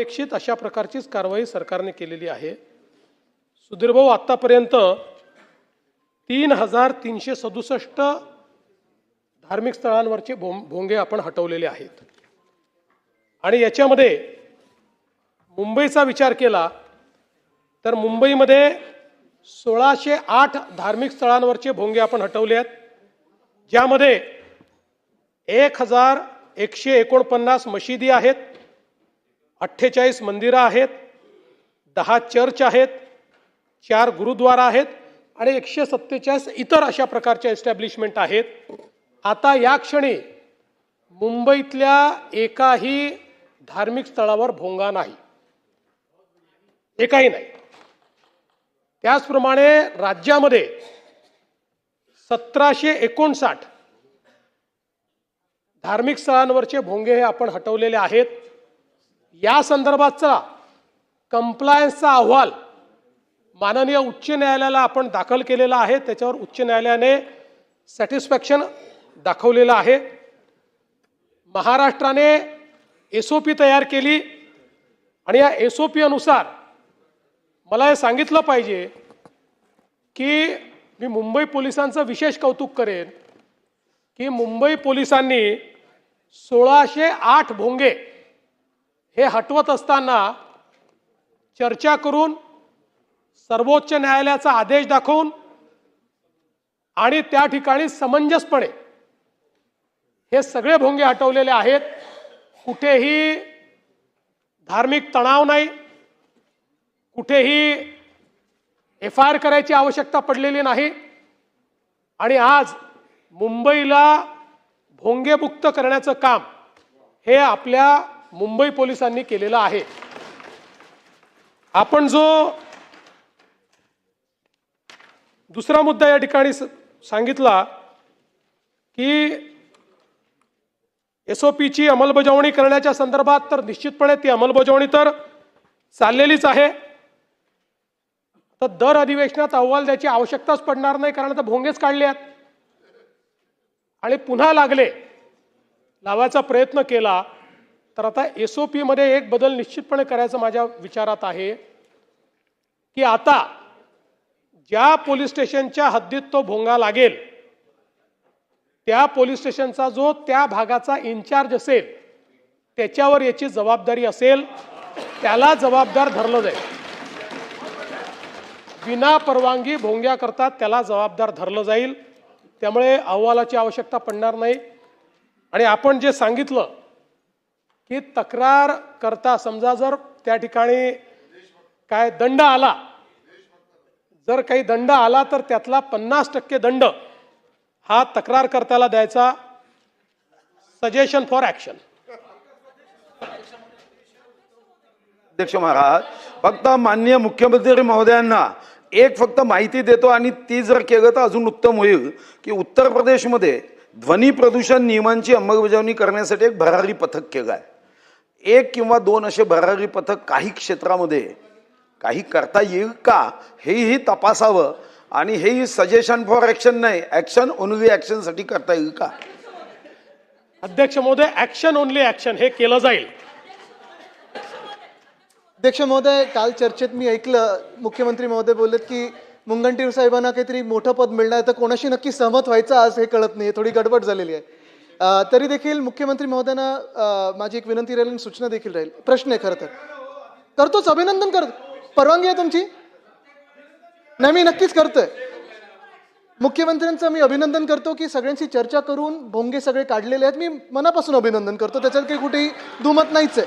अपेक्षित अशा प्रकारचीच कारवाई सरकारने केलेली आहे. सुधीर भाऊ आत्तापर्यंत तीन हजार तीनशे सदुसष्ट धार्मिक स्थळांवरचे भों भोंगे आपण हटवलेले आहेत. आणि याच्यामध्ये मुंबईचा विचार केला तर मुंबईमध्ये सोळाशे आठ धार्मिक स्थळांवरचे भोंगे आपण हटवले आहेत ज्यामध्ये एक हजार एकशे एकोणपन्नास मशिदी आहेत अठ्ठेचाळीस मंदिरं आहेत दहा चर्च आहेत चार गुरुद्वारा आहेत आणि एकशे सत्तेचाळीस इतर अशा प्रकारच्या एस्टॅब्लिशमेंट आहेत. आता या क्षणी मुंबईतल्या एकाही धार्मिक स्थळावर भोंगा नाही. एकाही नाही. त्याचप्रमाणे राज्यामध्ये सतराशे एकोणसाठ धार्मिक स्थळांवरचे भोंगे हे आपण हटवलेले आहेत. या संदर्भातचा कंप्लायन्सचा अहवाल माननीय उच्च न्यायालयाला आपण दाखल केलेला आहे. त्याच्यावर उच्च न्यायालयाने सॅटिस्फॅक्शन दाखवलेलं आहे. महाराष्ट्राने एस ओ पी तयार केली आणि या एस ओ पी अनुसार मला हे सांगितलं पाहिजे की मी मुंबई पोलिसांचं विशेष कौतुक करेन की मुंबई पोलिसांनी सोळाशे आठ भोंगे हे हटवत असताना चर्चा करून सर्वोच्च न्यायालयाचा आदेश दाखवून आणि त्या ठिकाणी समंजसपणे हे सगळे भोंगे हटवलेले आहेत. कुठेही धार्मिक तणाव नाही. कुठेही एफ आय आर करायची आवश्यकता पडलेली नाही. आणि आज मुंबईला भोंगेमुक्त करण्याचं काम हे आपल्या मुंबई पोलिसांनी केलेला आहे. आपण जो दुसरा मुद्दा या ठिकाणी सांगितला की एस ओ पीची अंमलबजावणी करण्याच्या संदर्भात तर निश्चितपणे ती अंमलबजावणी तर चाललेलीच आहे. तर दर अधिवेशनात अहवाल द्यायची आवश्यकताच पडणार नाही कारण आता भोंगेच काढले आहेत. आणि पुन्हा लागले. लावायचा प्रयत्न केला. तर आता एस ओ पीमध्ये एक बदल निश्चितपणे करायचं माझ्या विचारात आहे की आता ज्या पोलीस स्टेशनच्या हद्दीत तो भोंगा लागेल त्या पोलीस स्टेशनचा जो त्या भागाचा इन्चार्ज असेल त्याच्यावर याची जबाबदारी असेल त्याला जबाबदार धरलं जाईल. विना परवानगी भोंग्या करतात त्याला जबाबदार धरलं जाईल. त्यामुळे अहवालाची आवश्यकता पडणार नाही. आणि आपण जे सांगितलं की तक्रार करता समजा जर त्या ठिकाणी काय दंड आला जर काही दंड आला तर त्यातला पन्नास टक्के दंड हा तक्रारकर्त्याला द्यायचा सजेशन फॉर ॲक्शन. अध्यक्ष महाराज फक्त माननीय मुख्यमंत्री महोदयांना एक फक्त माहिती देतो आणि ती जर केलं तर अजून उत्तम होईल की उत्तर प्रदेशमध्ये ध्वनी प्रदूषण नियमांची अंमलबजावणी करण्यासाठी एक भरारी पथक केलं आहे. एक किंवा दोन असे भरारी पथक काही क्षेत्रामध्ये काही करता येईल का हेही तपासावं आणि हेही सजेशन फॉर ॲक्शन नाही ॲक्शन ओनली ॲक्शनसाठी करता येईल का? अध्यक्ष महोदय ॲक्शन ओनली ॲक्शन हे केलं जाईल. अध्यक्ष महोदय काल चर्चेत मी ऐकलं मुख्यमंत्री महोदय बोललेत की मुनगंटीवार साहेबांना काहीतरी मोठं पद मिळणार तर कोणाशी नक्की सहमत व्हायचं आज हे कळत नाही थोडी गडबड झालेली आहे. तरी देखील मुख्यमंत्री महोदयांना माझी एक विनंती राहील आणि सूचना देखील राहील. प्रश्न आहे खरं तर. करतोच अभिनंदन करतो. परवानगी आहे तुमची? नाही मी नक्कीच करतोय. मुख्यमंत्र्यांचं मी अभिनंदन करतो की सगळ्यांशी चर्चा करून भोंगे सगळे काढलेले आहेत. मी मनापासून अभिनंदन करतो. त्याच्यात काही कुठेही दुमत नाहीच आहे.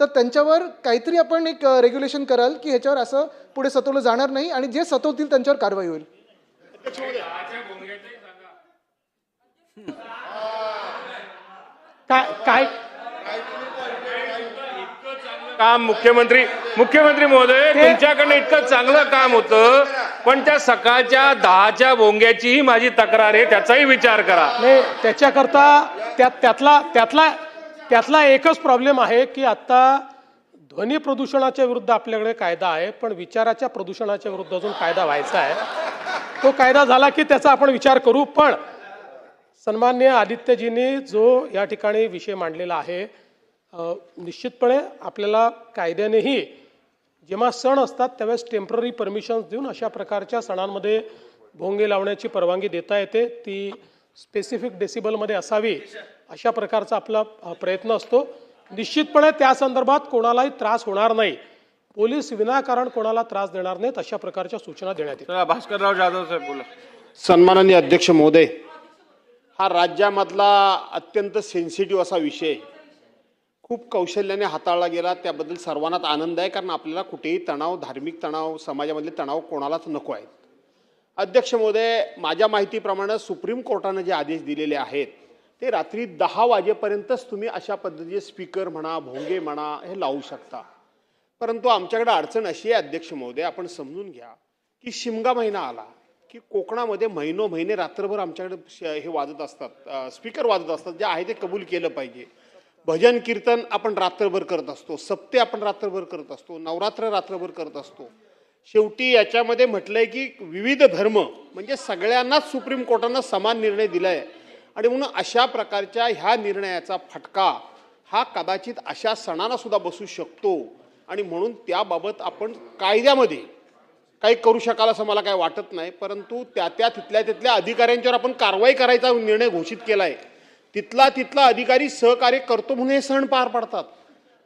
तर त्यांच्यावर काहीतरी आपण एक रेग्युलेशन कराल की ह्याच्यावर असं पुढे सतवलं जाणार नाही आणि जे सतवतील त्यांच्यावर कारवाई होईल. काय काय? काम मुख्यमंत्री मुख्यमंत्री महोदय तुमच्याकडनं इतकं चांगलं काम होतं पण त्या सकाळच्या दहाच्या भोंग्याचीही माझी तक्रार आहे त्याचाही विचार करा. नाही त्याच्याकरता त्यात त्यातला त्यातला त्यातला एकच प्रॉब्लेम आहे की आता ध्वनी प्रदूषणाच्या विरुद्ध आपल्याकडे कायदा आहे पण विचाराच्या प्रदूषणाच्या विरुद्ध अजून कायदा व्हायचा आहे. तो कायदा झाला की त्याचा आपण विचार करू पण सन्मान्य आदित्यजींनी जो या ठिकाणी विषय मांडलेला आहे निश्चितपणे आपल्याला कायद्यानेही जेव्हा सण असतात त्यावेळेस टेंपररी परमिशन्स देऊन अशा प्रकारच्या सणांमध्ये भोंगे लावण्याची परवानगी देता येते. ती स्पेसिफिक डेसिबलमध्ये असावी अशा प्रकारचा आपला प्रयत्न असतो. निश्चितपणे त्या संदर्भात कोणालाही त्रास होणार नाही. पोलीस विनाकारण कोणाला त्रास देणार नाहीत अशा प्रकारच्या सूचना देण्यात येतील चला भास्करराव जाधव साहेब बोला. सन्माननीय अध्यक्ष महोदय हा राज्यामधला अत्यंत सेन्सिटिव्ह असा विषय खूप कौशल्याने हाताळला गेला त्याबद्दल सर्वांनाच आनंद आहे कारण आपल्याला कुठेही तणाव धार्मिक तणाव समाजामधले तणाव कोणालाच नको आहेत. अध्यक्ष महोदय माझ्या माहितीप्रमाणे सुप्रीम कोर्टानं जे आदेश दिलेले आहेत ते रात्री दहा वाजेपर्यंतच तुम्ही अशा पद्धतीचे स्पीकर म्हणा भोंगे म्हणा हे लावू शकता. परंतु आमच्याकडे अडचण अशी आहे अध्यक्ष महोदय आपण समजून घ्या की शिमगा महिना आला की कोकणामध्ये महिनो महिने रात्रभर आमच्याकडे श- हे वाजत असतात स्पीकर वाजत असतात जे आहे ते कबूल केलं पाहिजे. भजन कीर्तन आपण रात्रभर करत असतो सप्ते आपण रात्रभर करत असतो नवरात्र रात्रभर करत असतो. शेवटी याच्यामध्ये म्हटलंय की विविध धर्म म्हणजे सगळ्यांनाच सुप्रीम कोर्टानं समान निर्णय दिलाय. आणि म्हणून अशा प्रकारच्या ह्या निर्णयाचा फटका हा कदाचित अशा सणांनासुद्धा बसू शकतो. आणि म्हणून त्याबाबत आपण कायद्यामध्ये काही करू शकाल असं मला काही वाटत नाही परंतु त्या त्या तिथल्या तिथल्या अधिकाऱ्यांच्यावर आपण कारवाई करायचा निर्णय घोषित केला आहे तिथला तिथला अधिकारी सहकार्य करतो म्हणून हे सण पार पाडतात.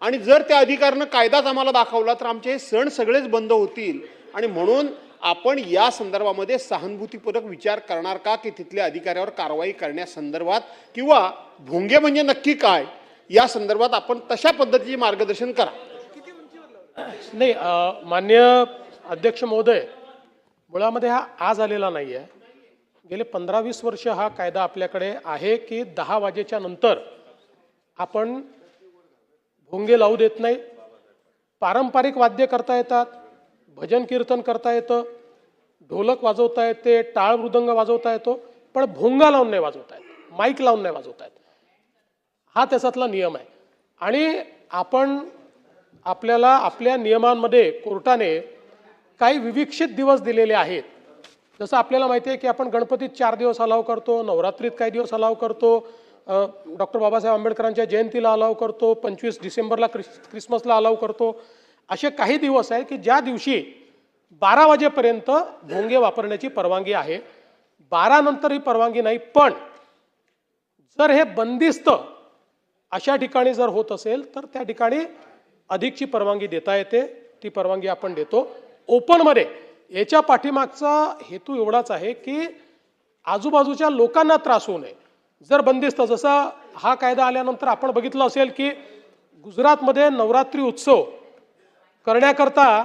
आणि जर त्या अधिकाऱ्यानं कायदाच आम्हाला दाखवला तर आमचे हे सण सगळेच बंद होतील. आणि म्हणून आपण या संदर्भामध्ये सहानुभूतीपूर्वक विचार करणार का की तिथल्या अधिकाऱ्यावर कारवाई करण्यासंदर्भात किंवा भोंगे म्हणजे नक्की काय या संदर्भात आपण तशा पद्धतीचे मार्गदर्शन करा. नाही मान्य अध्यक्ष महोदय मुळामध्ये हा आज आलेला नाही आहे गेले पंधरा वीस वर्ष हा कायदा आपल्याकडे आहे की दहा वाजेच्या नंतर आपण भोंगे लावू देत नाही. पारंपरिक वाद्य करता येतात. भजन कीर्तन करता येतं. ढोलक वाजवता येते. टाळ मृदंग वाजवता येतो. पण भोंगा लावून नाही वाजवता येत. माईक लावून नाही वाजवता येत. हा त्याच्यातला नियम आहे. आणि आपण आपल्याला आपल्या नियमांमध्ये कोर्टाने काही विविक्षित दिवस दिलेले आहेत. जसं आपल्याला माहिती आहे की आपण गणपतीत चार दिवस अलाव करतो नवरात्रीत काही दिवस अलाव करतो डॉक्टर बाबासाहेब आंबेडकरांच्या जयंतीला अलाव करतो पंचवीस डिसेंबरला क्रिस क्रिसमसला अलाव करतो. असे काही दिवस आहे की ज्या दिवशी बारा वाजेपर्यंत भोंगे वापरण्याची परवानगी आहे. बारा नंतर ही परवानगी नाही पण जर हे बंदिस्त अशा ठिकाणी जर होत असेल तर त्या ठिकाणी अधिकची परवानगी देता येते. ती परवानगी आपण देतो. ओपनमध्ये याच्या पाठीमागचा हेतू एवढाच आहे की आजूबाजूच्या लोकांना त्रास होऊ नये. जर बंदिस्त जसा हा कायदा आल्यानंतर आपण बघितलं असेल की गुजरातमध्ये नवरात्री उत्सव करण्याकरता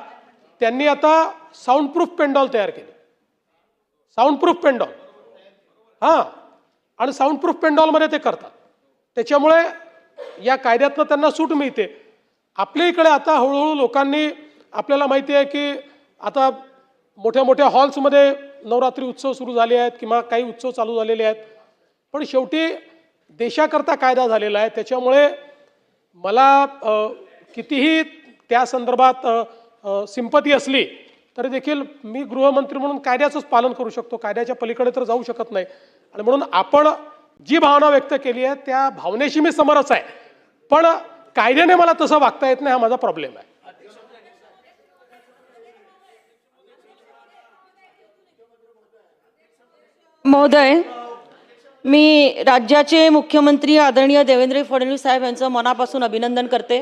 त्यांनी आता साऊंड प्रूफ पेंडॉल तयार केले. साऊंड प्रूफ पेंडॉल हां. आणि साऊंड प्रूफ पेंडॉलमध्ये ते करतात. त्याच्यामुळे या कायद्यातनं त्यांना सूट मिळते. आपल्या इकडे आता हळूहळू लोकांनी आपल्याला माहिती आहे की आता मोठ्या मोठ्या हॉल्समध्ये नवरात्री उत्सव सुरू झाले आहेत किंवा काही उत्सव चालू झालेले आहेत. पण शेवटी देशाकरता कायदा झालेला आहे. त्याच्यामुळे मला कितीही त्या संदर्भात सिंपती असली तरी देखील मी गृहमंत्री म्हणून कायद्याचंच पालन करू शकतो. कायद्याच्या पलीकडे तर जाऊ शकत नाही. आणि म्हणून आपण जी भावना व्यक्त केली आहे त्या भावनेशी मी समरस आहे. पण कायद्याने मला तसं वागता येत नाही हा माझा प्रॉब्लेम आहे. महोदय मी राज्याचे मुख्यमंत्री आदरणीय देवेंद्र फडणवीस साहेब यांचं मनापासून अभिनंदन करते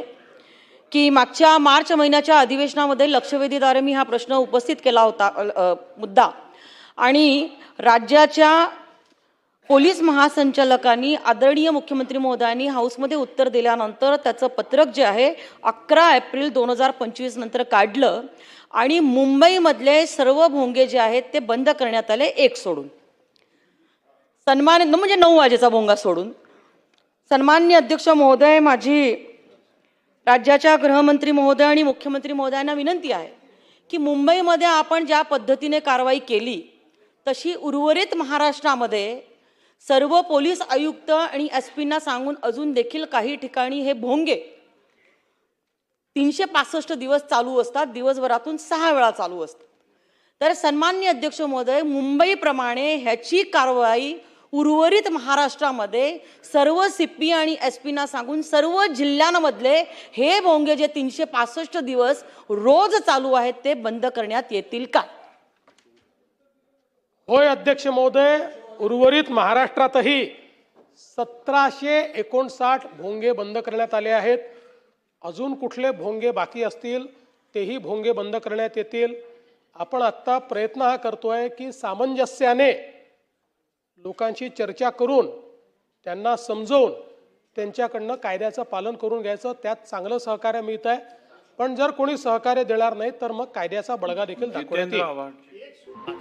की मागच्या मार्च महिन्याच्या अधिवेशनामध्ये लक्षवेधीद्वारे मी हा प्रश्न उपस्थित केला होता मुद्दा. आणि राज्याच्या पोलीस महासंचालकांनी आदरणीय मुख्यमंत्री महोदयांनी हाऊसमध्ये उत्तर दिल्यानंतर त्याचं पत्रक जे आहे अकरा एप्रिल दोन हजार पंचवीस नंतर काढलं आणि मुंबईमधले सर्व भोंगे जे आहेत ते बंद करण्यात आले एक सोडून. सन्मान म्हणजे नऊ वाजेचा भोंगा सोडून. सन्मान्य अध्यक्ष महोदय माझी राज्याच्या गृहमंत्री महोदय आणि मुख्यमंत्री महोदयांना विनंती आहे की मुंबईमध्ये आपण ज्या पद्धतीने कारवाई केली तशी उर्वरित महाराष्ट्रामध्ये सर्व पोलीस आयुक्त आणि एस पींना सांगून अजून देखील काही ठिकाणी हे भोंगे तीनशे पासष्ट दिवस चालू असतात दिवसभरातून सहा वेळा चालू असतात. तर सन्मान्य अध्यक्ष महोदय मुंबईप्रमाणे ह्याची कारवाई उर्वरित महाराष्ट्रामध्ये सर्व सी पी आणि एस पीना सांगून सर्व जिल्ह्यांमधले हे भोंगे जे तीनशे पासष्ट दिवस रोज चालू आहेत ते बंद करण्यात येतील का? होय अध्यक्ष महोदय उर्वरित महाराष्ट्रातही सतराशे एकोणसाठ भोंगे बंद करण्यात आले आहेत. अजून कुठले भोंगे बाकी असतील तेही भोंगे बंद करण्यात येतील. आपण आत्ता प्रयत्न हा करतोय की सामंजस्याने लोकांशी चर्चा करून त्यांना समजवून त्यांच्याकडनं कायद्याचं पालन करून घ्यायचं त्यात चांगलं सहकार्य मिळत आहे पण जर कोणी सहकार्य देणार नाही तर मग कायद्याचा बळगा देखील दाखवण्यात